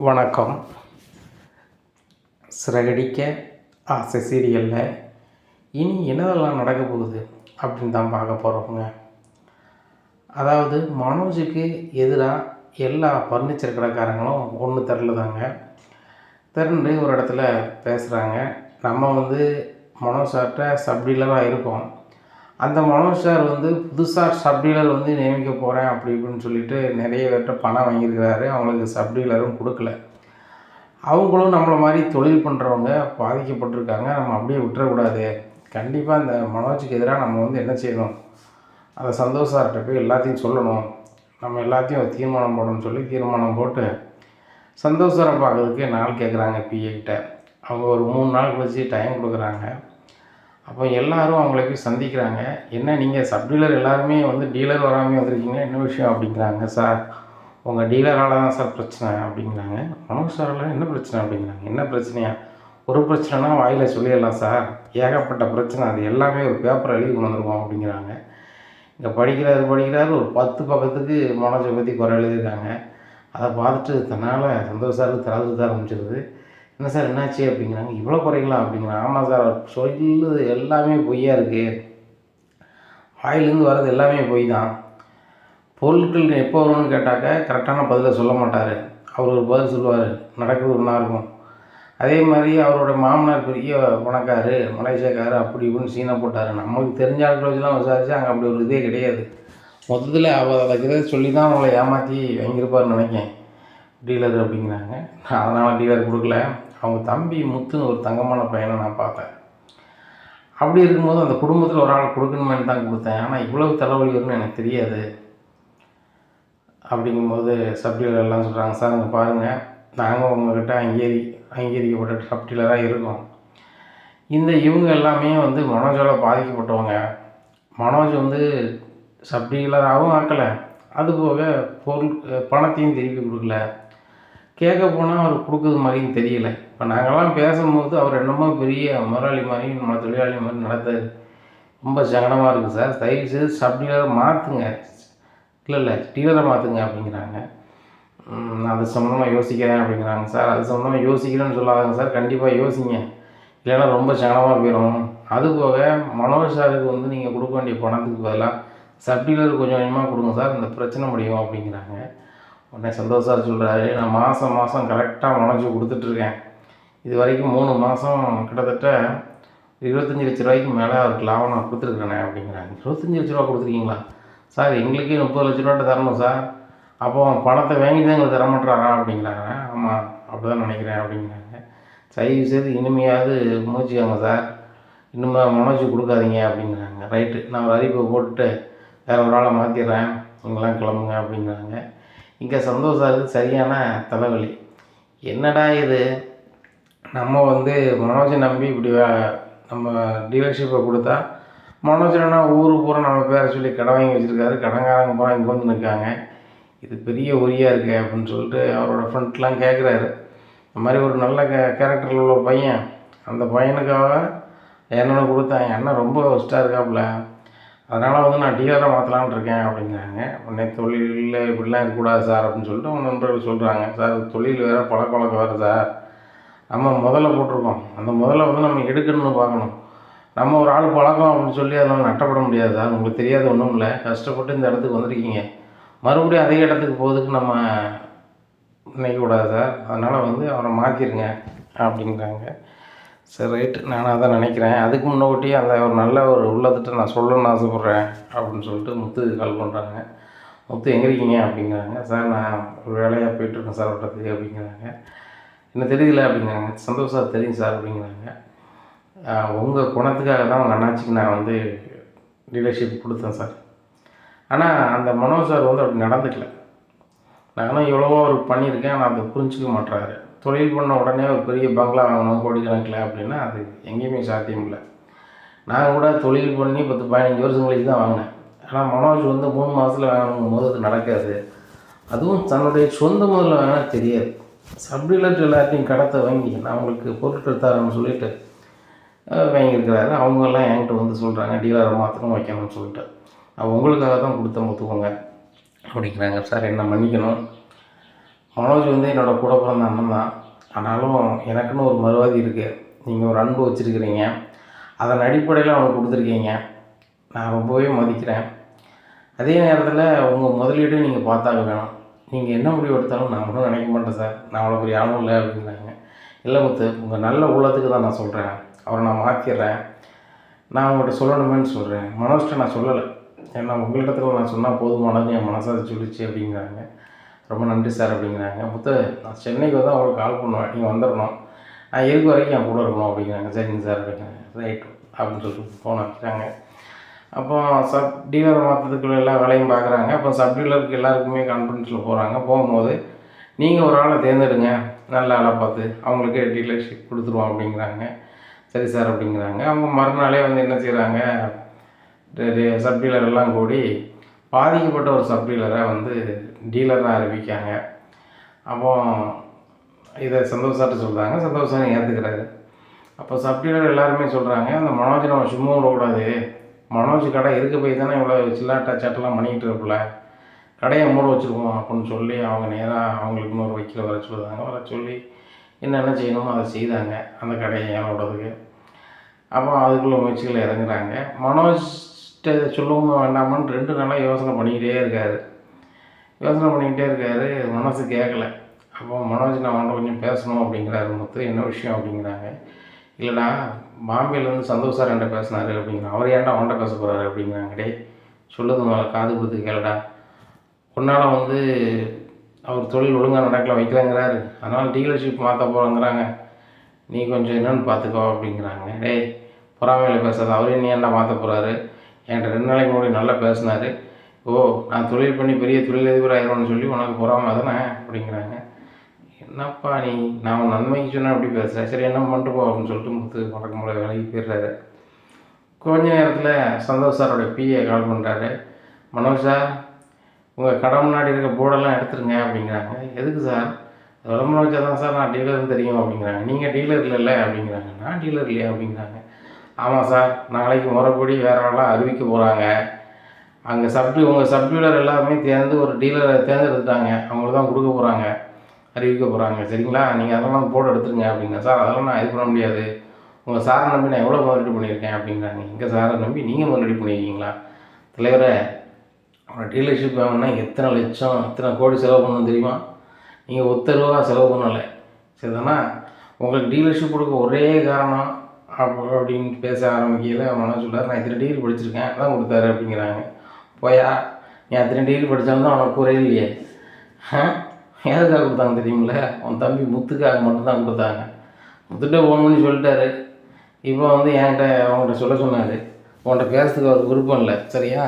வணக்கம். சிறகடிக்க ஆசை சீரியலில் இனி என்னதெல்லாம் நடக்க போகுது அப்படின்னு தான் பார்க்க போகிறோங்க அதாவது மனோஜுக்கு எதிராக எல்லா ஃபர்னிச்சர் கடைக்காரங்களும் ஒன்று திரளுதாங்க திரண்டு ஒரு இடத்துல பேசுகிறாங்க நம்ம வந்து மனோஜ் சார்கிட்ட சப்டீலராக இருக்கோம் அந்த மனோஜ் சார் வந்து புதுசாக சப் டீலர் வந்து நியமிக்க போகிறேன் அப்படி இப்படின்னு சொல்லிட்டு நிறைய பேர்கிட்ட பணம் வாங்கியிருக்கிறாரு. அவங்களுக்கு சப் டீலரும் கொடுக்கல. அவங்களும் நம்மளை மாதிரி தொழில் பண்ணுறவங்க பாதிக்கப்பட்டிருக்காங்க. நம்ம அப்படியே விட்டுறக்கூடாது. கண்டிப்பாக அந்த மனோஜுக்கு எதிராக நம்ம வந்து என்ன செய்யணும்? அதை சந்தோஷ் சார்கிட்ட போய் எல்லாத்தையும் சொல்லணும். நம்ம எல்லாத்தையும் தீர்மானம் போடணும்னு சொல்லி தீர்மானம் போட்டு சந்தோஷ் சாரை பார்க்கறதுக்கு நாள் கேட்குறாங்க பிஏ கிட்ட. அவங்க ஒரு மூணு நாள் கழிச்சு டைம் கொடுக்குறாங்க. அப்போ எல்லாரும் அவங்களுக்கு போய் சந்திக்கிறாங்க. என்ன நீங்கள் சப் டீலர் எல்லாருமே வந்து டீலர் வராமல் வந்திருக்கீங்க என்ன விஷயம் அப்படிங்கிறாங்க சார் உங்கள் டீலரால் தான் சார் பிரச்சனை அப்படிங்கிறாங்க. மனோஜ் சாரால் என்ன பிரச்சனை? அப்படிங்கிறாங்க. என்ன பிரச்சனையா? ஒரு பிரச்சனைனா வாயில் சொல்லிடலாம் சார். ஏகப்பட்ட பிரச்சனை. அது எல்லாமே ஒரு பேப்பர் எழுதி கொண்டு வந்துருவோம் அப்படிங்கிறாங்க. இங்கே படிக்கிறாரு படிக்கிறாரு. ஒரு பத்து பக்கத்துக்கு மனோஜை பற்றி குறை எழுதியிருக்காங்க. அதை பார்த்துட்டு தன்னால் சந்தோஷம் தராது தர ஆரம்பிச்சிருது. என்ன சார் என்னாச்சு அப்படிங்கிறாங்க. இவ்வளோ குறைங்களா அப்படிங்கிறாங்க. ஆமாம் சார் சொல்லுது எல்லாமே பொய்யா இருக்குது வாயிலேருந்து வர்றது எல்லாமே பொய் தான் பொருட்கள் எப்போ வரும்னு கேட்டாக்க கரெக்டான பதிலை சொல்ல மாட்டார். அவர் ஒரு பதில் சொல்லுவார். நடக்குது ஒன்றா இருக்கும். அதே மாதிரி அவரோட மாமனார் பெரிய பணக்காரு மலேசியாக்காரு அப்படி இப்படின்னு சீனை போட்டார். நமக்கு தெரிஞ்ச ஆட்களை வச்சுலாம் விசாரிச்சு அங்கே அப்படி ஒரு இதே கிடையாது. மொத்தத்தில் அவர் அதை சொல்லி தான் அவங்கள ஏமாற்றி வாங்கியிருப்பார்னு நினைக்கேன். டீலர் அப்படிங்கிறாங்க. நான் அதனால் டீலர் கொடுக்கல. அவங்க தம்பி முத்துன்னு ஒரு தங்கமான பையனை நான் பார்த்தேன். அப்படி இருக்கும்போது அந்த குடும்பத்தில் ஒரு ஆள் கொடுக்கணுமேனு தான் கொடுத்தேன். ஆனால் இவ்வளவு தலைவலி வரும்னு எனக்கு தெரியாது. அப்படிங்கும்போது சப்டீலர் எல்லாம் சொல்கிறாங்க சார் இங்கே பாருங்கள் நாங்கள் உங்கள்கிட்ட அங்கீகரி அங்கீகரிக்கப்பட்ட சப்டீலராக இருக்கோம். இந்த இவங்க எல்லாமே வந்து மனோஜோட பாதிக்கப்பட்டவங்க. மனோஜ் வந்து சப்டீலராகவும் ஆக்கலை. அதுபோக பொருள் பணத்தையும் திருப்பி கொடுக்கல. கேட்க போனால் அவர் கொடுக்குறது மாதிரியும் தெரியல. இப்போ நாங்கள்லாம் பேசும்போது அவர் என்னமோ பெரிய முதலாளி மாதிரி நம்ம தொழிலாளி மாதிரி நடத்தாரு ரொம்ப சங்கடமாக இருக்குது சார். தயவு செய்து சப் டீலரை மாற்றுங்க இல்லை இல்லை டீலரை மாற்றுங்க அப்படிங்கிறாங்க. அது சம்மந்தமாக யோசிக்கிறேன் அப்படிங்கிறாங்க சார். அது சம்மந்தமாக யோசிக்கிறேன்னு சொல்லாதாங்க சார். கண்டிப்பாக யோசிங்க. இல்லைன்னா ரொம்ப சங்கடமாக போயிடும் அதுபோக மனோஜ் சாருக்கு வந்து நீங்கள் கொடுக்க வேண்டிய பணத்துக்கு பதிலாக சப்டீலர் கொஞ்சம் கொஞ்சமாக கொடுங்க சார். இந்த பிரச்சனை முடியும் அப்படிங்கிறாங்க. உடனே சந்தோஷ் சார் சொல்கிறாரு நான் மாதம் மாதம் கரெக்டாக மனோஜ் கொடுத்துட்ருக்கேன். இது வரைக்கும் மூணு மாதம் கிட்டத்தட்ட இருபத்தஞ்சி லட்ச ரூபாய்க்கு மேலே அவருக்கு லாபம் நான் கொடுத்துருக்குறேனே அப்படிங்கிறாங்க. இருபத்தஞ்சி லட்ச ரூபா கொடுத்துருக்கீங்களா? சார் எங்களுக்கே முப்பது லட்ச ரூபாட்ட தரணும் சார். அப்போ அவன் பணத்தை வாங்கிட்டு தான் எங்களுக்கு தரமாட்டாரா அப்படிங்கிறாங்க. ஆமாம் அப்படி தான் நினைக்கிறேன் அப்படிங்கிறாங்க. தயவு செய்து இனிமையாவது மூச்சுக்கோங்க சார். இன்னுமே மனோஜ் கொடுக்காதீங்க அப்படிங்கிறாங்க. ரைட்டு நான் ஒரு அறிவிப்பை போட்டுட்டு வேறு ஒரு ஆளை மாற்றிடுறேன் நீங்களாம் கிளம்புங்க அப்படிங்கிறாங்க. இங்கே சந்தோஷம் இருக்குது சரியான தலைவலி. என்னடா இது? நம்ம வந்து மனோஜை நம்பி இப்படி நம்ம டீலர்ஷிப்பை கொடுத்தா மனோஜனா ஊர் பூரா நம்ம பேரை சொல்லி கடை வாங்கி வச்சுருக்காரு கடங்காரங்க பூரா இங்கே வந்து நிற்காங்க. இது பெரிய உரியாக இருக்கு அப்படின்னு சொல்லிட்டு அவரோட ஃப்ரெண்ட்லாம் கேட்குறாரு இந்த மாதிரி ஒரு நல்ல கே கேரக்டரில் உள்ள பையன் அந்த பையனுக்காக என்னென்ன கொடுத்தேன் என் அண்ணன் ரொம்ப ஒஸ்ட்டாக இருக்காப்புல. அதனால் வந்து நான் டீலராக மாற்றலான் இருக்கேன் அப்படிங்கிறாங்க உடனே தொழிலில் இப்படிலாம் இருக்கக்கூடாது சார் அப்படின்னு சொல்லிட்டு அவங்க நண்பர்கள் சொல்கிறாங்க சார் தொழில் வேறு பழக்கவழக்கம் வேறு சார். நம்ம முதல்ல போட்டிருக்கோம். அந்த முதல்ல வந்து நம்ம எடுக்கணும்னு பார்க்கணும். நம்ம ஒரு ஆள் பழக்கம் அப்படின்னு சொல்லி அதனால் நட்டப்பட முடியாது சார். உங்களுக்கு தெரியாது ஒன்றும் இல்லை. கஷ்டப்பட்டு இந்த இடத்துக்கு வந்திருக்கீங்க. மறுபடியும் அதே இடத்துக்கு போகிறதுக்கு நம்ம நினைக்கக்கூடாது சார். அதனால் வந்து அவரை மாற்றிருங்க அப்படிங்கிறாங்க சரி ரைட்டு நானும் அதான் நினைக்கிறேன். அதுக்கு முன்னாடி அந்த ஒரு நல்ல ஒரு உள்ளதிட்ட நான் சொல்லணும்னு ஆசைப்பட்றேன் அப்படின்னு சொல்லிட்டு முத்து கால் பண்ணுறாங்க முத்து எங்கே இருக்கீங்க? அப்படிங்கிறாங்க. சார் நான் ஒரு வேலையாக போயிட்டுருக்கேன் சார் வட்டத்துக்கு அப்படிங்கிறாங்க. என்ன தெரியல அப்படிங்கிறாங்க. சந்தோஷம் சார் தெரியும் சார் அப்படிங்கிறாங்க. உங்கள் குணத்துக்காக தான் உங்கள் அண்ணாச்சிக்கு நான் வந்து டீலர்ஷிப் கொடுத்தேன் சார். ஆனால் அந்த மனோஜ் சார் வந்து அப்படி நடந்துக்கல. நானும் எவ்வளவோ அவருக்கு பண்ணியிருக்கேன் ஆனால் அதை புரிஞ்சிக்க மாட்றாரு. தொழில் பண்ண உடனே ஒரு பெரிய பங்களா வாங்கணும் கோடிக்கணக்கில் அப்படின்னா அது எங்கேயுமே சாத்தியம் இல்லை. நான் கூட தொழில் பண்ணி பத்து பதினஞ்சு வருஷம் கழிச்சு தான் வாங்கினேன். ஆனால் மனோஜ் வந்து மூணு மாதத்தில் வாங்கணும் போது அது நடக்காது. அதுவும் தன்னுடைய சொந்த முதல்ல வாங்கினா தெரியாது. சப்டிலட் எல்லாத்தையும் கடத்தை வாங்கி நான் அவங்களுக்கு பொருட்கள் தரேன்னு சொல்லிட்டு வாங்கியிருக்கிறாரு. அவங்கெல்லாம் என்கிட்ட வந்து சொல்கிறாங்க டீலரை மாற்றணும் வைக்கணும்னு சொல்லிட்டு. நான் உங்களுக்காக தான் கொடுத்த முத்துக்கோங்க அப்படிங்கிறாங்க. சார் என்ன மன்னிக்கணும்? மனோஜ் வந்து என்னோடய கூட பிறந்த அண்ணன் தான். ஆனாலும் எனக்குன்னு ஒரு மறுவாதி இருக்குது நீங்கள் ஒரு அன்பு வச்சுருக்கிறீங்க. அதன் அடிப்படையில் அவனுக்கு கொடுத்துருக்கீங்க. நான் ரொம்பவே மதிக்கிறேன். அதே நேரத்தில் உங்கள் முதலீடு நீங்கள் பார்த்தாக வேணும். நீங்கள் என்ன முடிவு எடுத்தாலும் நான் மட்டும் நினைக்க மாட்டேன் சார். நான் அவ்வளோ பெரிய ஆளும் இல்லை அப்படிங்கிறாங்க இல்லை முத்து உங்கள் நல்ல உள்ளத்துக்கு தான் நான் சொல்கிறேன் அவரை நான் மாற்றிடுறேன் நான் உங்கள்கிட்ட சொல்லணுமேன்னு சொல்கிறேன் மனோஜ்கிட்ட நான் சொல்லலை. ஏன்னா உங்கள்கிட்ட நான் சொன்னால் போதுமானது என் மனசாக சொல்லிச்சு அப்படிங்கிறாங்க. ரொம்ப நன்றி சார் அப்படிங்கிறாங்க. முத்து நான் சென்னைக்கு வந்து அவங்களுக்கு கால் பண்ணுவேன். நீங்கள் வந்துடணும் நான் இருக்க வரைக்கும் என் கூட இருக்கணும் அப்படிங்கிறாங்க. சரிங்க சார் அப்படிங்கிறாங்க. ரைட் அப்படின்னு சொல்லிட்டு ஃபோன் வைக்கிறாங்க அப்போ சப் டீலர் மாற்றத்துக்குள்ள எல்லா வேலையும் பார்க்குறாங்க அப்போ சப் டீலருக்கு எல்லாருக்குமே கான்ஃபரன்ஸில் போகிறாங்க போகும்போது நீங்கள் ஒரு ஆளை தேர்ந்தெடுங்க. நல்ல ஆளாக பார்த்து அவங்களுக்கு டீலர்ஷிப் கொடுத்துருவோம் அப்படிங்கிறாங்க. சரி சார் அப்படிங்கிறாங்க. அவங்க மறுநாளே வந்து என்ன செய்கிறாங்க சப் டீலர் எல்லாம் கூடி பாதிக்கப்பட்ட ஒரு சப் டீலரை வந்து டீலராக அறிவிக்காங்க. அப்போ இதை சந்தோஷாட்ட சொல்கிறாங்க சந்தோஷம் ஏற்றுக்கிறாரு அப்போ சப்டீலர் எல்லாருமே சொல்கிறாங்க அந்த மனோஜ் நம்ம சும்மா விடக்கூடாது. மனோஜ் கடை இருக்க போய் தானே இவ்வளோ சில்லாட்டா சட்டெல்லாம் பண்ணிக்கிட்டு இருப்பில்ல கடையை மூட வச்சுருக்கோம் அப்படின்னு சொல்லி அவங்க நேராக அவங்களுக்கு இன்னொரு வக்கீல வர சொல்லுவாங்க வர சொல்லி என்னென்ன செய்யணுமோ அதை செய்தாங்க அந்த கடையை ஏன் விடுறதுக்கு. அப்போ அதுக்குள்ளே முயற்சிகள் இறங்குறாங்க. மனோஜ்கிட்ட சொல்லவும் வேண்டாமான்னு ரெண்டு நாளாக யோசனை பண்ணிக்கிட்டே இருக்காரு. யோசனை பண்ணிக்கிட்டே இருக்காரு. மனசு கேட்கல அப்போ மனோஜ் நான் அவன்கிட்ட கொஞ்சம் பேசணும் அப்படிங்கிறாரு முத்து. என்ன விஷயம் அப்படிங்கிறாங்க. இல்லைடா பாம்பேலேருந்து சந்தோஷ் சார் என்கிட்ட பேசினாரு அப்படிங்கிறான் அவர் ஏன்டா அவன்கிட்ட பேச போகிறாரு அப்படிங்கிறாங்க. டே சொல்லுது காது கொடுத்து கேளுடா. உன்னால் வந்து அவர் தொழில் ஒழுங்காக நடக்கல வைக்கலங்கிறாரு. அதனால் டீலர்ஷிப் மாற்ற போகிறோங்கிறாங்க நீ கொஞ்சம் என்னென்னு பார்த்துக்கோ அப்படிங்கிறாங்க. டேய் பொறாமையில் பேசாத. அவரே நீ ஏன்டா மாற்ற போகிறாரு என்கிட்ட ரெண்டு நாளைக்கு முன்னாடி நல்லா பேசினார். ஓ நான் தொழில் பண்ணி பெரிய தொழிலதிபர் ஆயிடும்னு சொல்லி உனக்கு பொறாமை தானே அப்படிங்கிறாங்க. என்னப்பா நீ? நான் உன் நன்மைக்கு சொன்னால் அப்படி பேசுகிறேன் சரி என்ன பண்ணிட்டு போ அப்படின்னு சொல்லிட்டு முத்து வழக்கம் போல வேலைக்கு போயிடுறாரு. கொஞ்ச நேரத்தில் சந்தோஷ் சாரோட பிஏ கால் பண்ணுறாரு மனோஜ் சார் உங்கள் கடை முன்னாடி இருக்க போர்டெல்லாம் எடுத்துருங்க அப்படிங்கிறாங்க. எதுக்கு சார்? விளம்பரம் வச்சா தான் சார் நான் டீலர்னு தெரியும் அப்படிங்கிறாங்க. நீங்கள் டீலர் இல்லைல்ல அப்படிங்கிறாங்க. நான் டீலர் இல்லையா? அப்படிங்கிறாங்க. ஆமாம் சார் நாளைக்கு முறைப்படி வேறு ஆளாக அறிவிக்க போகிறாங்க அங்கே சப்டி உங்கள் சப்டீலர் எல்லாருமே தேர்ந்து ஒரு டீலரை தேர்ந்தெடுத்துட்டாங்க. அவங்களுக்கு தான் கொடுக்க போகிறாங்க அறிவிக்க போகிறாங்க சரிங்களா? நீங்கள் அதெல்லாம் போட்டு எடுத்துருங்க அப்படிங்க சார் அதெல்லாம் நான் இது பண்ண முடியாது. உங்கள் சாரை நம்பி நான் எவ்வளோ முதலீடு பண்ணியிருக்கேன்? அப்படிங்கிறாங்க. எங்கள் சாரை நம்பி நீங்கள் முதலீடு பண்ணியிருக்கீங்களா? தலைவரை ஒரு டீலர்ஷிப் வேணும்னா எத்தனை லட்சம் எத்தனை கோடி செலவு பண்ணணும் தெரியுமா? நீங்கள் ஒத்த ரூபா செலவு பண்ணலை. சரிதானா? உங்களுக்கு டீலர்ஷிப் கொடுக்க ஒரே காரணம் அப்போ அப்படின்னு பேச ஆரம்பிக்கையில் மனோஜ் சொல்கிறார் நான் இத்தனை டிகிரி படிச்சிருக்கேன். அதான் கொடுத்தாரு அப்படிங்கிறாங்க. போயா? நீ அத்தனை டிகிரி படித்தாலும் தான் அவனுக்கு குறையே இல்லையே. எதுக்காக கொடுத்தாங்க தெரியுமில்ல? உன் தம்பி முத்துக்காக மட்டும்தான் கொடுத்தாங்க. முத்துட்ட ஃபோன் பண்ணி சொல்லிட்டாரு. இப்போ வந்து என்கிட்ட அவங்கள்ட்ட சொல்ல சொன்னார். உன்கிட்ட பேசுறதுக்கு அவர் விருப்பம் இல்லை. சரியா?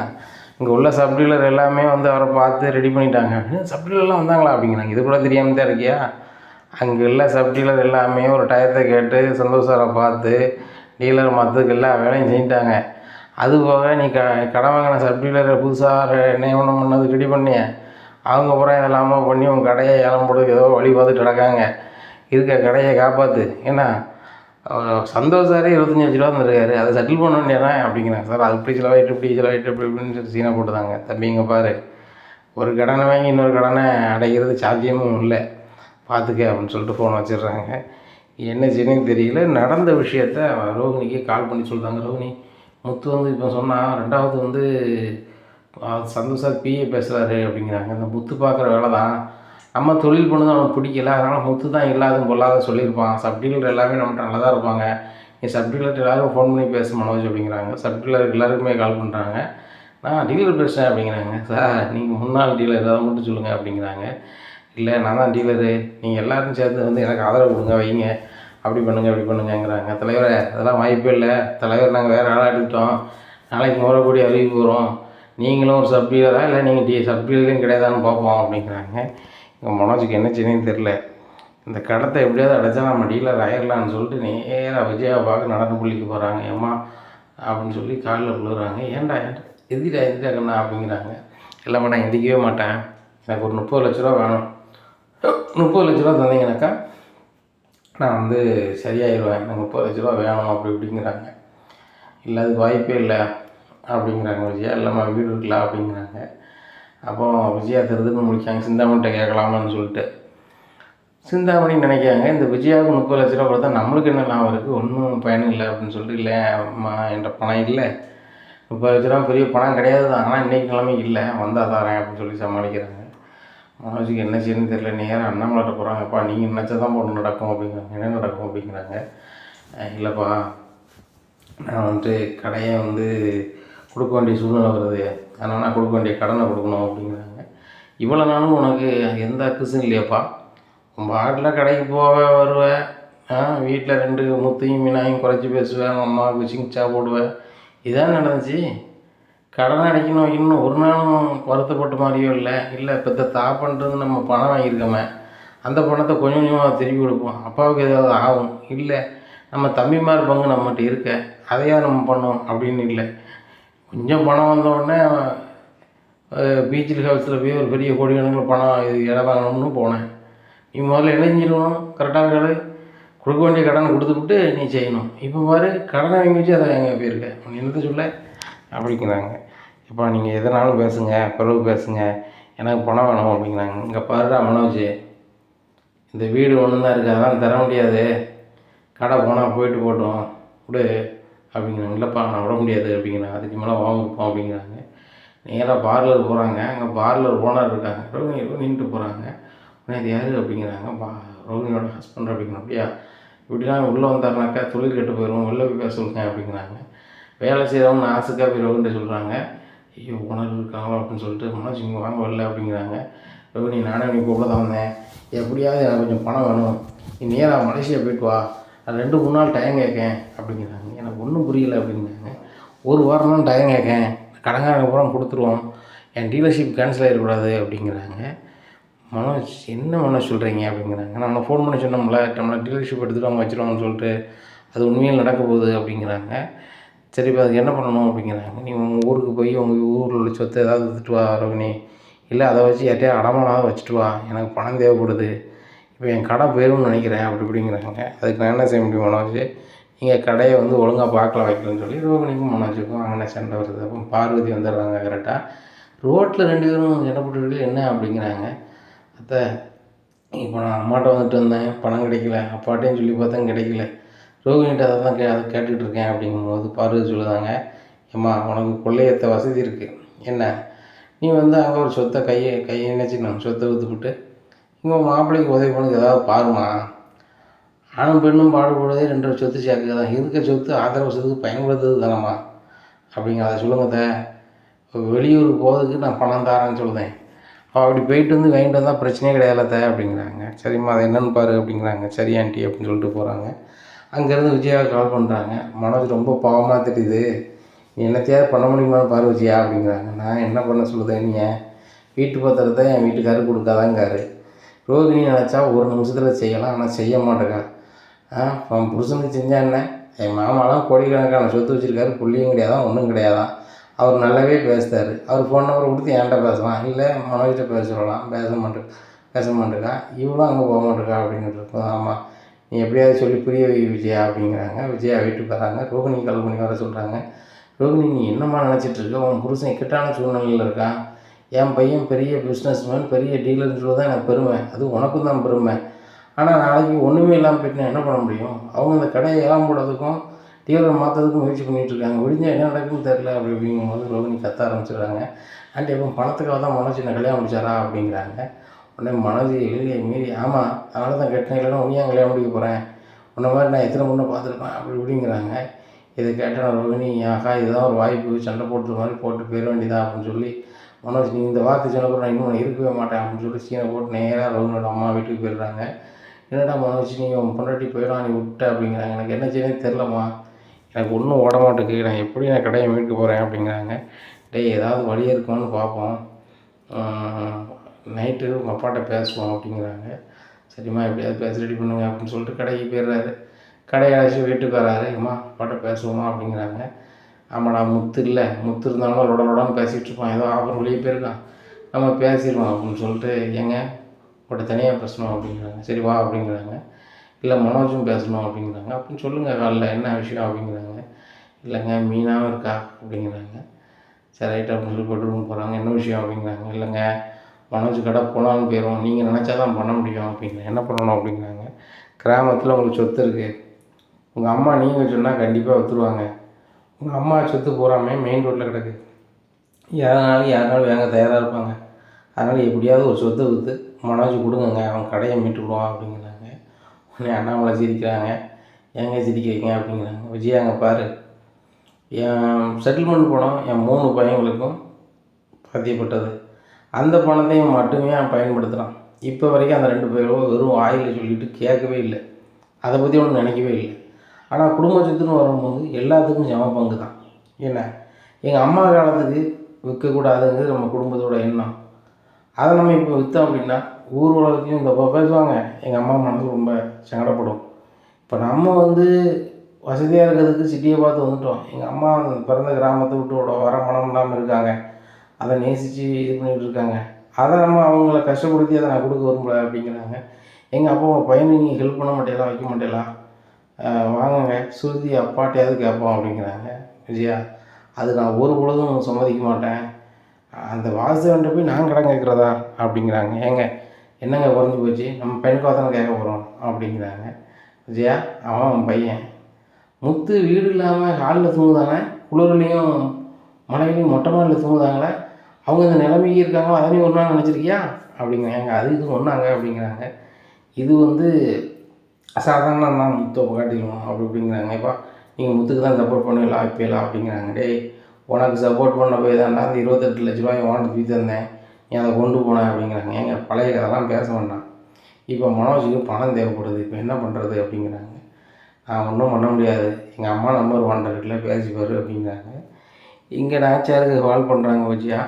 இங்கே உள்ள சப் டீலர் எல்லாமே வந்து அவரை பார்த்து ரெடி பண்ணிட்டாங்க. சப் டீலர்லாம் வந்தாங்களா? அப்படிங்கிறாங்க. இது கூட தெரியாமல் தான் இருக்கியா? அங்கே உள்ள சப் டீலர் எல்லாமே ஒரு டயத்தை கேட்டு சந்தோஷரை பார்த்து டீலர் மற்றதுக்கு எல்லா வேலையும் செஞ்சிட்டாங்க அது போக நீ க கடன் வாங்கின சப் டீலரை புதுசாக நியமனம் பண்ணது ரெடி பண்ணி அவங்க அப்புறம் இதெல்லாமோ பண்ணி உன் கடையை ஏலம் போடுறதுக்கு ஏதோ வழி பார்த்துட்டு கிடக்காங்க. இருக்க கடையை காப்பாற்று ஏன்னா சந்தோஷ் சாரே இருபத்தஞ்சி லட்ச ரூபா தந்திருக்காரு. அதை செட்டில் பண்ண வேண்டியதான் அப்படிங்கிறாங்க சார் அது இப்படி செலவாயிட்டு இப்படி செலவாயிட்டு இப்படி இப்படின்னு சொல்லி சீனை போட்டுதாங்க. தம்பி இங்கே பாரு. ஒரு கடனை வாங்கி இன்னொரு கடனை அடைக்கிறது சாத்தியமும் இல்லை. பார்த்துக்க அப்படின்னு சொல்லிட்டு ஃபோன் வச்சிடுறாங்க. என்ன செய்யணும்னு தெரியல. நடந்த விஷயத்த ரோஹினிக்கு கால் பண்ணி சொல்கிறாங்க ரோகிணி முத்து வந்து இப்போ சொன்னால் ரெண்டாவது வந்து சந்தோஷ் சார் பிஏ பேசுகிறாரு அப்படிங்கிறாங்க. இந்த முத்து பார்க்குற வேலை தான். நம்ம தொழில் பண்ணது அவனுக்கு பிடிக்கல. அதனால் முத்து தான் இல்லாத பொல்லாத சொல்லியிருப்பான். சப்டீலர் எல்லாமே நம்மகிட்ட நல்லா தான் இருப்பாங்க. நீ சப்டீலர் எல்லாரும் ஃபோன் பண்ணி பேச மனோஜ் அப்படிங்கிறாங்க. சப்டீலர் எல்லாருக்குமே கால் பண்ணுறாங்க நான் டீலர் பேசுகிறேன் அப்படிங்கிறாங்க. சார் நீங்கள் முன்னாள் டீலர் அதை மட்டும் சொல்லுங்கள் அப்படிங்கிறாங்க. இல்லை நான் தான் டீலரு நீங்கள் எல்லாரும் சேர்ந்து வந்து எனக்கு ஆதரவு கொடுங்க வைங்க. அப்படி பண்ணுங்க அப்படி பண்ணுங்கங்கிறாங்க. தலைவரே அதெல்லாம் வாய்ப்பே இல்லை. தலைவர் நாங்கள் வேறு ஆளாக எடுத்துட்டோம். நாளைக்கு முறைப்படி அறிவிப்பு வரும். நீங்களும் ஒரு சப் டீலரா இல்லை நீங்கள் டி சப் டீலரும் கிடையாதான்னு பார்ப்போம் அப்படிங்கிறாங்க. எங்கள் மனோஜுக்கு என்ன செய்யணும்னு தெரில இந்த கடத்தை எப்படியாவது அடைச்சா நம்ம டீலர் ஆயிடலான்னு சொல்லிட்டு நேராக விஜயா பார்க்க நடன புள்ளிக்கு போகிறாங்க ஏம்மா? அப்படின்னு சொல்லி காலில் விழுறாங்க. ஏன்டா ஏன்டா? எதிரா எதிரா கண்ணா? அப்படிங்கிறாங்க. இல்லைம்மா நான் எந்திக்கவே மாட்டேன். எனக்கு ஒரு முப்பது லட்ச ரூபா வேணும். முப்பது லட்ச ரூபா தந்தீங்கன்னாக்கா நான் வந்து சரியாயிடுவேன். எனக்கு முப்பது லட்ச ரூபா வேணும் அப்படி இப்படிங்கிறாங்க. இல்லை அதுக்கு வாய்ப்பே இல்லை அப்படிங்கிறாங்க. விஜயா இல்லைம்மா வீடு இருக்கலாம் அப்படிங்கிறாங்க. அப்போ விஜயா திருதுன்னு முடிச்சாங்க. சிந்தாமணிட்ட கேட்கலாமான்னு சொல்லிட்டு. சிந்தாமணின்னு நினைக்காங்க இந்த விஜயாவுக்கு முப்பது லட்ச ரூபா கொடுத்தா நம்மளுக்கு என்ன லாபம் இருக்குது ஒன்றும் பயனும் இல்லை அப்படின்னு சொல்லிட்டு இல்லை அம்மா என்கிட்ட பணம் இல்லை. முப்பது லட்ச ரூபா பெரிய பணம் கிடையாது. தான் ஆனால் இன்றைக்கி நிலைமை இல்லை. வந்தால் தரேன் அப்படின்னு சொல்லி சமாளிக்கிறாங்க. மனோஜுக்கு என்ன செய்யணும்னு தெரியல. நேராக அண்ணாமலைட்ட போகிறாங்கப்பா நீங்கள் நினச்சா தான் பொண்ணு நடக்கும் அப்படிங்கிறாங்க என்ன நடக்கும் அப்படிங்கிறாங்க. இல்லைப்பா. நான் வந்துட்டு கடையை வந்து கொடுக்க வேண்டிய சூழ்நிலை வருது. அதனால் நான் கொடுக்க வேண்டிய கடனை கொடுக்கணும் அப்படிங்கிறாங்க. இவ்வளோ நாளும் உனக்கு எந்த அக்குசும் இல்லையாப்பா? உன் பாட்டில் கடைக்கு போவ வருவேன் ஆ வீட்டில் ரெண்டு முத்தையும் மீனாயும் குறைச்சி பேசுவேன் அம்மாவுக்கு சிங்கிச்சா போடுவேன் இதான் நடந்துச்சு. கடன் அடைக்கணும் இன்னும் ஒரு நாளும் வருத்தப்பட்ட மாதிரியோ இல்லை. இல்லை இப்போ தாப்பன்றது நம்ம பணம் வாங்கியிருக்கோமே அந்த பணத்தை கொஞ்சம் கொஞ்சமாக திருப்பி கொடுப்போம். அப்பாவுக்கு ஏதாவது ஆகும். இல்லை நம்ம தம்பிமார் பங்கு நம்மகிட்ட இருக்க அதையா நம்ம பண்ணோம் அப்படின்னு இல்லை. கொஞ்சம் பணம் வந்த பீச்சில் ஹவுஸில் போய் ஒரு பெரிய கோடி கணக்கில் பணம் இது இடம் வாங்கணும்னு போனேன். நீ முதல்ல இணைஞ்சிடணும் கரெக்டாக கடை கொடுக்க வேண்டிய கடனை கொடுத்துவிட்டு நீ செய்யணும். இப்போ பாரு கடனை வாங்கி வச்சு அதை எங்கே போயிருக்க? உன் என்னத்தை சொல்ல? அப்படிங்கிறாங்க. இப்போ நீங்கள் எதனாலும் பேசுங்க பிறகு பேசுங்க. எனக்கு பணம் வேணும் அப்படிங்கிறாங்க. இங்கே பாருடா மனோஜ். இந்த வீடு ஒன்று தான் இருக்குது அதான் தர முடியாது. கடை போனால் போயிட்டு போட்டோம். விடு அப்படிங்கிறாங்க. இல்லைப்பா நான் விட முடியாது அப்படிங்கிறாங்க. அதுக்கு மேலே வாங்கிப்போம் அப்படிங்கிறாங்க. நேராக பார்லர் போகிறாங்க அங்கே பார்லர் ஓனர் இருக்காங்க. ரோகிணி நின்றுட்டு போகிறாங்க உடனே இது யார் அப்படிங்கிறாங்க. பா ரோகிணியோட ஹஸ்பண்ட் அப்படிங்கிற அப்படியா? இப்படிலாம் உள்ளே வந்தாருனாக்கா தொழில் கெட்டு போயிடும் வெளில போய் பேச சொல்லுங்க அப்படிங்கிறாங்க. வேலை செய்கிறவங்க நாசுக்காக போய் ரோகிணிட்ட சொல்கிறாங்க ஐயோ ஓனர் இருக்காங்களோ அப்படின்னு சொல்லிட்டு மனோஜ் இங்கே வாங்க வரல அப்படிங்கிறாங்க. ரோகிணி நானே நீ கூப்பிட தான் வந்தேன். எப்படியாவது எனக்கு கொஞ்சம் பணம் வேணும். நீ நேராக மலேசியா போயிட்டு வா. நான் ரெண்டு மூணு நாள் டைம் கேட்கேன் அப்படிங்கிறாங்க. எனக்கு ஒன்றும் புரியல அப்படிங்கிறாங்க. ஒரு வாரம் தான் டைம் கேட்கேன். கடங்காரங்க பூரா கொடுத்துருவோம். என் டீலர்ஷிப் கேன்சல் ஆகிடக்கூடாது அப்படிங்கிறாங்க. மனோஜ் என்ன மனோஜ் சொல்கிறீங்க அப்படிங்கிறாங்க. நான் ஃபோன் பண்ணி சொன்னோம்ல நம்மளை டீலர்ஷிப் எடுத்துகிட்டு அவங்க வச்சுருவாங்கன்னு சொல்லிட்டு. அது உண்மையில் நடக்க போகுது அப்படிங்கிறாங்க. சரி இப்போ அதுக்கு என்ன பண்ணணும் அப்படிங்கிறாங்க. நீ உங்கள் ஊருக்கு போய் உங்கள் ஊரில் உள்ள சொத்தை ஏதாவது விற்றுட்டு வா ரோகிணி. இல்லை அதை வச்சு யார்ட்டையா அடமானாவது வச்சுட்டு வா. எனக்கு பணம் தேவைப்படுது. இப்போ என் கடை போயிரும்னு நினைக்கிறேன் அப்படி இப்படிங்கிறாங்க. அதுக்கு நான் என்ன செய்ய முடியும் மனோஜ்? நீங்கள் கடையை வந்து ஒழுங்காக பார்க்கல வைக்கலன்னு சொல்லி ரோகிணிக்கும் மனோஜுக்கும் அங்கே சண்டை வருது. அப்போ பார்வதி வந்துடுறாங்க கரெக்டாக ரோட்டில் ரெண்டு பேரும் சண்டை என்ன அப்படிங்கிறாங்க. அத்தை இப்போ நான் அம்மாட்ட வந்துட்டு வந்தேன் பணம் கிடைக்கல. அப்பாட்டையும் சொல்லி பார்த்தேன் கிடைக்கல. ரோகிணிகிட்ட அதை தான் கே அதை கேட்டுக்கிட்டு இருக்கேன் அப்படிங்கும்போது பார்வதி சொல்லுதாங்க ஏம்மா உனக்கு கொள்ளையத்த வசதி இருக்குது என்ன? நீ வந்து அங்கே ஒரு சொத்தை கையை கையை நினச்சிக்கணும் சொத்தை விற்றுப்புட்டு இங்கே மாப்பிள்ளைக்கு உதவி பண்ணது ஏதாவது பாருமா ஆணும் பெண்ணும் பாடுபடுறதே ரெண்டு சொத்து சேர்க்க தான் இருக்க சொத்து ஆதரவு சொத்துக்கு பயன்படுத்துறது தானம்மா. அப்படிங்கிறத சொல்லுங்க இப்போ வெளியூருக்கு போகிறதுக்கு நான் பணம் தரேன்னு சொல்லுதேன். அவள் அப்படி போயிட்டு வந்து வாங்கிட்டு வந்தால் பிரச்சனையே கிடையாதுல தே அப்படிங்கிறாங்க. சரிம்மா அது என்னன்னு பாரு. அப்படிங்கிறாங்க. சரி ஆண்டி அப்படின்னு சொல்லிட்டு போகிறாங்க அங்கேருந்து விஜயாவை கால் பண்ணுறாங்க மனோஜ் ரொம்ப பாவமாக தெரியுது நீ என்னத்தையாவது பண்ண முடியுமான்னு பாரு விஜயா அப்படிங்கிறாங்க. நான் என்ன பண்ண சொல்லுதே நீ? வீட்டு பத்திரத்தை என் வீட்டுக்காரர் கொடுக்காதாங்காரு. ரோகிணி நினச்சா ஒரு நிமிஷத்தில் செய்யலாம். ஆனால் செய்ய மாட்டேக்கா. ஆ அவன் புருஷனுக்கு செஞ்சா என்ன? என் மாமாலாம் கோடிக்கணக்கான சொத்து வச்சுருக்காரு. புள்ளியும் கிடையாதான் ஒன்றும் கிடையாதான் அவர் நல்லாவே பேசுகிறார் அவர் ஃபோன் நம்பர் கொடுத்து என்கிட்ட பேசலாம். இல்லை மனோஜிட்ட பேச சொல்லலாம். பேச மாட்டேன் பேச மாட்டேக்கா. இவளும் அங்கே போக மாட்டேக்கா அப்படின்ட்டு இருக்கோம். ஆமாம் நீ எப்படியாவது சொல்லி புரிய வை விஜயா அப்படிங்கிறாங்க. விஜயா வீட்டுக்கு வராங்க. ரோகிணி கால் பண்ணி வர சொல்கிறாங்க ரோகிணி நீ என்னம்மா நினச்சிட்டு இருக்க? உன் புருஷன் இக்கட்டான சூழ்நிலையில் இருக்கான். என் பையன் பெரிய பிஸ்னஸ்மேன் பெரிய டீலர்னு சொல்லி தான் எனக்கு பெருமை. அது உனக்கும் தான் பெருமை. ஆனால் நாளைக்கு ஒன்றுமே இல்லாமல் போயிட்டு என்ன பண்ண முடியும்? அவங்க அந்த கடையை ஏலம் போடுறதுக்கும் டீலரை மாற்றுறதுக்கும் முயற்சி பண்ணிகிட்டு இருக்காங்க. என்ன நடக்குன்னு தெரில அப்படி அப்படிங்கும்போது ரோகிணி கத்த ஆரம்பிச்சிடுறாங்க. ஆண்டி இப்போ பணத்துக்காக தான் மனோஜ் என்ன கல்யாணம் முடிச்சாரா அப்படிங்கிறாங்க. உடனே மனது இல்லையே மீறி ஆமாம் அதனால தான் கட்டினேன் இல்லைன்னா உனியாக கல்யாணம் முடிக்க போகிறேன் உன்ன மாதிரி நான் எத்தனை பொண்ணை பார்த்துருப்பேன்? அப்படி இப்படிங்கிறாங்க. இதை கேட்டால் ரோகிணி ஆகா இதுதான் ஒரு வாய்ப்பு. சண்டை போட்டு மாதிரி போட்டு போயிட வேண்டியதா? அப்படின்னு சொல்லி மனோஜ் நீ இந்த வார்த்தை சொன்னப்போ நான் இன்னும் இருக்கவே மாட்டேன். அப்படின்னு சொல்லி சீனை போட்டு நேராக ரோகிணியோட அம்மா வீட்டுக்கு போயிடுறாங்க. என்னடா மனோஜ் நீ உன் பொண்டாட்டி போயிடும் நீ விட்ட? அப்படிங்கிறாங்க. எனக்கு என்ன செய்யணும்னு தெரிலம்மா எனக்கு ஒன்றும் ஓட மாட்டேங்குது. நான் எப்படி நான் கடையை மீட்க போகிறேன் அப்படிங்கிறாங்க. டேய் ஏதாவது வழி இருக்குமான்னு பார்ப்போம். நைட்டு உங்கள் அப்பாட்ட பேசுவோம் அப்படிங்கிறாங்க. சரிம்மா எப்படியாவது பேச ரெடி பண்ணுங்க அப்படின்னு சொல்லிட்டு கடைக்கு போயிடுறாரு. கடையை அழைச்சி வீட்டுக்கு வராரு. அம்மா அப்பாட்ட பேசுவோமா? அப்படிங்கிறாங்க. ஆமாடா முத்து இல்லை. முத்து இருந்தாலும் லொட லொடன்னு பேசிகிட்டு இருப்பான். ஏதோ ஆஃபர் வெளியே போயிருக்கான். நம்ம பேசிடுவோம் அப்படின்னு சொல்லிட்டு ஏங்க உங்கள்கிட்ட தனியாக பேசணும் அப்படிங்கிறாங்க. சரி வா அப்படிங்கிறாங்க. இல்லை மனோஜும் பேசணும் அப்படிங்கிறாங்க. அப்படின்னு சொல்லுங்கள் காலைல என்ன விஷயம்? அப்படிங்கிறாங்க. இல்லைங்க மீனாகவும் இருக்கா அப்படிங்கிறாங்க. சரி ரைட் அப்படின்னு சொல்லி பெட்ரூம் போகிறாங்க என்ன விஷயம்? அப்படிங்கிறாங்க. இல்லைங்க மனோஜ் கடை போனாலும் போயிடும் நீங்கள் நினச்சா தான் பண்ண முடியும் அப்படின்னு என்ன பண்ணணும் அப்படிங்கிறாங்க. கிராமத்தில் உங்களுக்கு சொத்து இருக்குது உங்கள் அம்மா நீங்கள் சொன்னால் கண்டிப்பாக ஒத்துருவாங்க. உங்கள் அம்மா சொத்து பூராமே மெயின் ரோட்டில் கிடக்கு. யாருனாலும் யாருனாலும் வாங்க தயாராக இருப்பாங்க. அதனால் எப்படியாவது ஒரு சொத்தை விற்று மனோஜ் கொடுங்கங்க. அவன் கடையை மீட்டு விடுவான் அப்படிங்கிறாங்க. உடனே அண்ணாமலை சிரிக்கிறாங்க. ஏங்க சிரிக்கிறீங்க அப்படிங்கிறாங்க. விஜயாங்க பாரு. என் செட்டில்மெண்ட் பணம் என் மூணு பையங்களுக்கும் பதியப்பட்டது. அந்த பணத்தையும் மட்டுமே அவன் பயன்படுத்துகிறான் இப்போ வரைக்கும் அந்த ரெண்டு பேரும் வெறும் ஆயில் சொல்லிட்டு கேட்கவே இல்லை. அதை பற்றி ஒன்றும் நினைக்கவே இல்லை. ஆனால் குடும்ப சொத்துன்னு வரும்போது எல்லாத்துக்கும் சம பங்கு தான் என்ன? எங்கள் அம்மா காலத்துக்கு விற்கக்கூடாதுங்கிறது நம்ம குடும்பத்தோட எண்ணம். அதை நம்ம இப்போ விற்றோம் அப்படின்னா ஊர் உலகத்தையும் இந்த பேசுவாங்க. எங்கள் அம்மா மனசு ரொம்ப சங்கடப்படும். இப்போ நம்ம வந்து வசதியாக இருக்கிறதுக்கு சிட்டியை பார்த்து வந்துட்டோம். எங்கள் அம்மா அந்த பிறந்த கிராமத்தை விட்டு வர மனம் இல்லாமல் இருக்காங்க. அதை நேசித்து இது பண்ணிகிட்டு இருக்காங்க. அதை நம்ம அவங்கள கஷ்டப்படுத்தி அதை நான் கொடுக்க விரும்பல அப்படிங்கிறாங்க. எங்கள் அப்பா பையனை நீங்கள் ஹெல்ப் பண்ண மாட்டேலாம் வைக்க மாட்டேலாம் வாங்குங்க. சுருதி அப்பாட்டையாவது கேட்போம் அப்படிங்கிறாங்க. விஜயா அது நான் ஒரு பொழுதும் சம்மதிக்க மாட்டேன். அந்த வாசுதேவன்ட்ட போய் நான் கடன் கேட்குறதா? அப்படிங்கிறாங்க. ஏங்க என்னங்க குறைஞ்சி போச்சு? நம்ம பெண்ணுக்கு தானே கேட்க போகிறோம் அப்படிங்கிறாங்க. விஜயா அவன் அவன் பையன். முத்து வீடு இல்லாமல் ஹாலில் தூங்குதானே? குளிர்லையும் மழையிலையும் மொட்டை மாடியில் தூங்குதாங்களே? அவங்க இந்த நிலைமைக்கு இருக்காங்களோ? அதனையும் ஒன்றா நினச்சிருக்கியா? அப்படிங்கிறாங்க. அது இது ஒன்றாங்க அப்படிங்கிறாங்க. இது வந்து சாதாரண தான் முத்தை காட்டிடுவோம் அப்படி அப்படிங்கிறாங்க இப்போ நீங்கள் முத்துக்கு தான் சப்போர்ட் பண்ணுவீங்களா? இப்போலாம் அப்படிங்கிறாங்க. டேய் உனக்கு சப்போர்ட் பண்ண போய் தான்டா அந்த இருபத்தெட்டு லட்ச ரூபாய் உனக்கு தூக்கி தந்தேன் நீ அதை கொண்டு போனேன் அப்படிங்கிறாங்க. ஏங்க பழைய கதைலாம் பேச வேண்டாம். இப்போ மனோஜுக்கு பணம் தேவைப்படுது. இப்போ என்ன பண்ணுறது அப்படிங்கிறாங்க. நான் ஒன்றும் பண்ண முடியாது. எங்கள் அம்மா நம்பர் வாண்டர்கிட்ட பேசிப்பார் அப்படிங்கிறாங்க. இங்கே நாச்சாருக்கு கால் பண்ணுறாங்க வச்சியா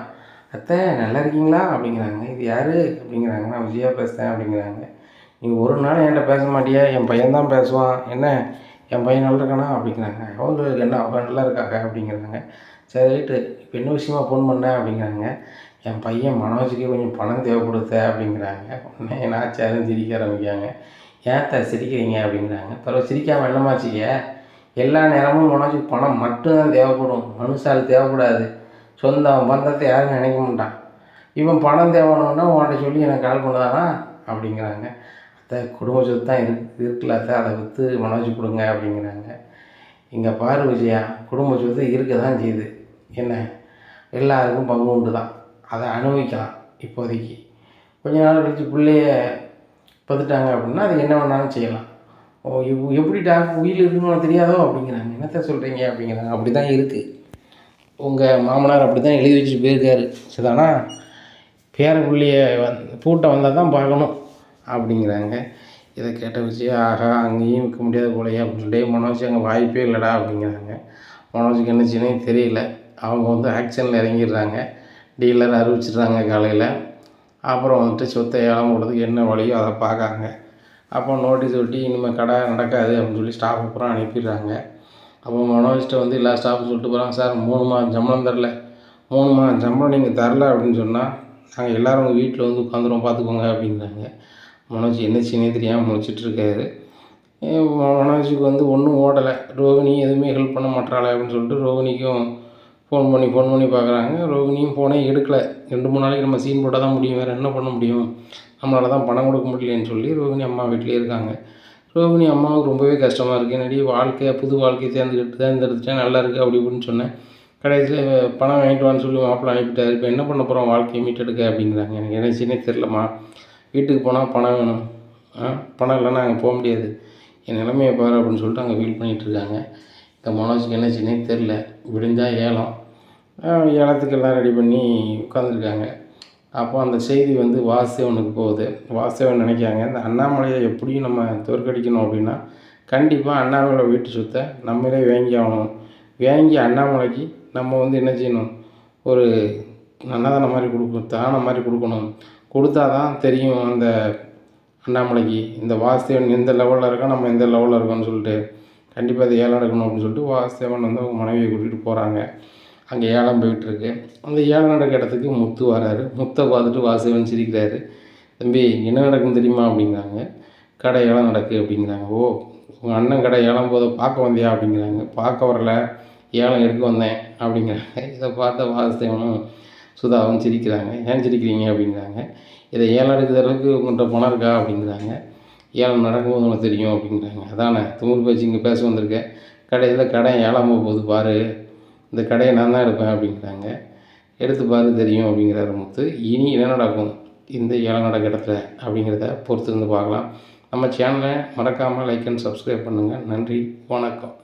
அத்தை நல்லா இருக்கீங்களா? அப்படிங்கிறாங்க. இது யார்? அப்படிங்கிறாங்க. நான் விஜயா பேசுகிறேன் அப்படிங்கிறாங்க. நீ ஒரு நாள் என்கிட்ட பேச மாட்டியா? என் பையன் தான் பேசுவான். என்ன? என் பையன் நல்லா இருக்கானா? அப்படிங்கிறாங்க. அவங்களுக்கு என்ன அவன் நல்லா இருக்காங்க? அப்படிங்கிறாங்க. சரி ரைட்டு. இப்போ என்ன விஷயமா ஃபோன் பண்ணேன் அப்படிங்கிறாங்க. என் பையன் மனோஜுக்கு கொஞ்சம் பணம் தேவைப்படுத்த அப்படிங்கிறாங்க. உடனே நாச்சாரும் சிரிக்க ஆரம்பிக்காங்க ஏன் த சிரிக்கிறீங்க? அப்படிங்கிறாங்க. பிறகு சிரிக்காமல் என்னமாச்சிக்க எல்லா நேரமும் மனோஜுக்கு பணம் மட்டும்தான் தேவைப்படும். மனுஷால் தேவைப்படாது. சொந்தம் பந்தத்தை யாரும் நினைக்க மாட்டான். இவன் பணம் தேவைன்னா உன்கிட்ட சொல்லி எனக்கு கால் பண்ணுதானா? அப்படிங்கிறாங்க. அத்தை குடும்ப சொத்து தான் இருக்கு இருக்குல்ல அத்தை அதை விற்று மனோஜ் கொடுங்க அப்படிங்கிறாங்க. இங்கே பாரு விஜயா குடும்ப சொத்து இருக்க தான் செய்யுது. என்ன? எல்லாருக்கும் பங்கு உண்டு தான் அதை அனுபவிக்கலாம் இப்போதைக்கு. கொஞ்ச நாள் கழிச்சு பிள்ளைய பத்துட்டாங்க அப்படின்னா அது என்ன வேணாலும் செய்யலாம். ஓ இவ் டாக்டர் உயிர் இருக்குன்னு தெரியாதோ? அப்படிங்கிறாங்க. என்னத்த சொல்கிறீங்க அப்படிங்கிறாங்க. அப்படி தான் இருக்குது உங்கள் மாமனார் அப்படி தான் எழுதி வச்சுட்டு போயிருக்காரு. சரிதானா? பேர வந் பூட்டை வந்தால் தான் பார்க்கணும் அப்படிங்கிறாங்க. இதை கேட்ட வச்சு ஆஹா அங்கேயும் விற்க முடியாத போலையே அப்படின்னு சொல்லிட்டு மனோஜ் அங்கே வாய்ப்பே இல்லைடா அப்படிங்கிறாங்க. மனோஜுக்கு என்ன தெரியல. அவங்க வந்து ஆக்ஷனில் இறங்கிடுறாங்க. டீலர் அறிவிச்சிடுறாங்க காலையில். அப்புறம் வந்துட்டு சொத்தை ஏலம் போடுறதுக்கு என்ன வழியோ அதை பார்க்காங்க அப்போ நோட்டீஸ் ஒட்டி இனிமேல் கடை நடக்காது அப்படின்னு சொல்லி ஸ்டாஃப் அப்புறம் அனுப்பிடுறாங்க. அப்போ மனோஜ்கிட்ட வந்து எல்லா ஸ்டாஃபும் சொல்லிட்டு போகிறாங்க சார் மூணு மாதம் சம்பளம் தரல. மூணு மாதம் சம்பளம் நீங்கள் தரல அப்படின்னு சொன்னால் நாங்கள் எல்லோரும் உங்கள் வீட்டில் வந்து உட்காந்துரும் பார்த்துக்கோங்க அப்படின்றாங்க. மனோஜ் என்ன செய்யனே தெரியாமல் முழிச்சிட்டு இருக்காரு மனோஜுக்கு வந்து ஒன்றும் ஓடலை. ரோகிணி எதுவுமே ஹெல்ப் பண்ண மாட்டாளே அப்படின்னு சொல்லிட்டு ரோகிணிக்கும் ஃபோன் பண்ணி ஃபோன் பண்ணி பார்க்குறாங்க ரோகிணியும் ஃபோனே எடுக்கலை. ரெண்டு மூணு நாளைக்கு நம்ம சீன் போட்டால் தான் முடியும். வேறு என்ன பண்ண முடியும்? நம்மளால தான் பணம் கொடுக்க முடியலன்னு சொல்லி ரோகிணி அம்மா வீட்டிலே இருக்காங்க. ரோகிணி அம்மாவுக்கு ரொம்பவே கஷ்டமாக இருக்குது என்னடி வாழ்க்கையாக புது வாழ்க்கையை சேர்ந்துக்கிட்டு தேர்ந்தெடுத்துட்டேன் நல்லா இருக்குது அப்படி இப்படின்னு சொன்னேன். கடைசியில் பணம் வாங்கிட்டு வான்னு சொல்லி மாப்பிள்ளை அனுப்பிட்டார். இப்போ என்ன பண்ண போகிறோம் வாழ்க்கையை மீட்டெடுக்க அப்படிங்கிறாங்க. எனக்கு என்ன செய்யனே தெரிலம்மா வீட்டுக்கு போனால் பணம் வேணும். ஆ? பணம் இல்லைன்னா அங்கே போக முடியாது. என் நிலைமையை பாரு அப்படின்னு சொல்லிட்டு அங்கே ஃபீல் பண்ணிகிட்டு இருக்காங்க. இந்த மனோஜுக்கு என்ன செய்யனே தெரில விடிஞ்சால் ஏலம். ஏலத்துக்கு எல்லாம் ரெடி பண்ணி உட்காந்துருக்காங்க அப்போ அந்த செய்தி வந்து வாசுதேவனுக்கு போகுது. வாசுதேவன் நினைக்காங்க இந்த அண்ணாமலையை எப்படியும் நம்ம தோற்கடிக்கணும் அப்படின்னா கண்டிப்பாக அண்ணாமலை வீட்டு சொத்தை நம்மளே வாங்கி ஆகணும். வாங்கி அண்ணாமலைக்கு நம்ம வந்து என்ன செய்யணும்? ஒரு அன்னதானம் மாதிரி கொடுக்கணும் தானம் மாதிரி கொடுக்கணும். கொடுத்தா தான் தெரியும் அந்த அண்ணாமலைக்கு இந்த வாசுதேவன் எந்த லெவலில் இருக்கா நம்ம எந்த லெவலில் இருக்கோம்னு சொல்லிட்டு. கண்டிப்பாக அதை ஏலம் எடுக்கணும் அப்படின்னு சொல்லிட்டு வாசுதேவன் வந்து அவங்க மனைவியை கூட்டிகிட்டு போகிறாங்க அங்கே ஏலம் போயிட்டுருக்கு. அந்த ஏலம் நடக்கிற இடத்துக்கு முத்து வராரு. முத்தை பார்த்துட்டு வாசுதேவன் சிரிக்கிறாரு. தம்பி என்ன நடக்குன்னு தெரியுமா? அப்படிங்கிறாங்க. கடை ஏலம் நடக்கு அப்படிங்கிறாங்க. ஓ உங்கள் அண்ணன் கடை ஏலம் போதை பார்க்க வந்தியா? அப்படிங்கிறாங்க. பார்க்க வரல. ஏலம் எடுக்க வந்தேன் அப்படிங்கிறாங்க. இதை பார்த்த வாசுதேவனும் சுதாவும் சிரிக்கிறாங்க. ஏன் சிரிக்கிறீங்க? அப்படிங்கிறாங்க. இதை ஏலம் எடுக்கிற அளவுக்கு உங்கள்கிட்ட பணம் இருக்கா? அப்படிங்கிறாங்க. ஏலம் நடக்கும்போது உனக்கு தெரியும் அப்படிங்கிறாங்க. அதானே திமிரு பேச்சு இங்கே பேச வந்திருக்கேன் கடையில் கடை ஏலம் போக போகுது பாரு. இந்த கடையை நான் தான் எடுப்பேன் அப்படிங்கிறாங்க. எடுத்து பாரு தெரியும் அப்படிங்கிறாரு முத்து. இனி என்ன நடக்கும்? இந்த ஏழை நடக்க இடத்துல அப்படிங்கிறத பொறுத்து இருந்து பார்க்கலாம். நம்ம சேனலை மறக்காமல் லைக் அண்ட் சப்ஸ்கிரைப் பண்ணுங்கள் நன்றி வணக்கம்.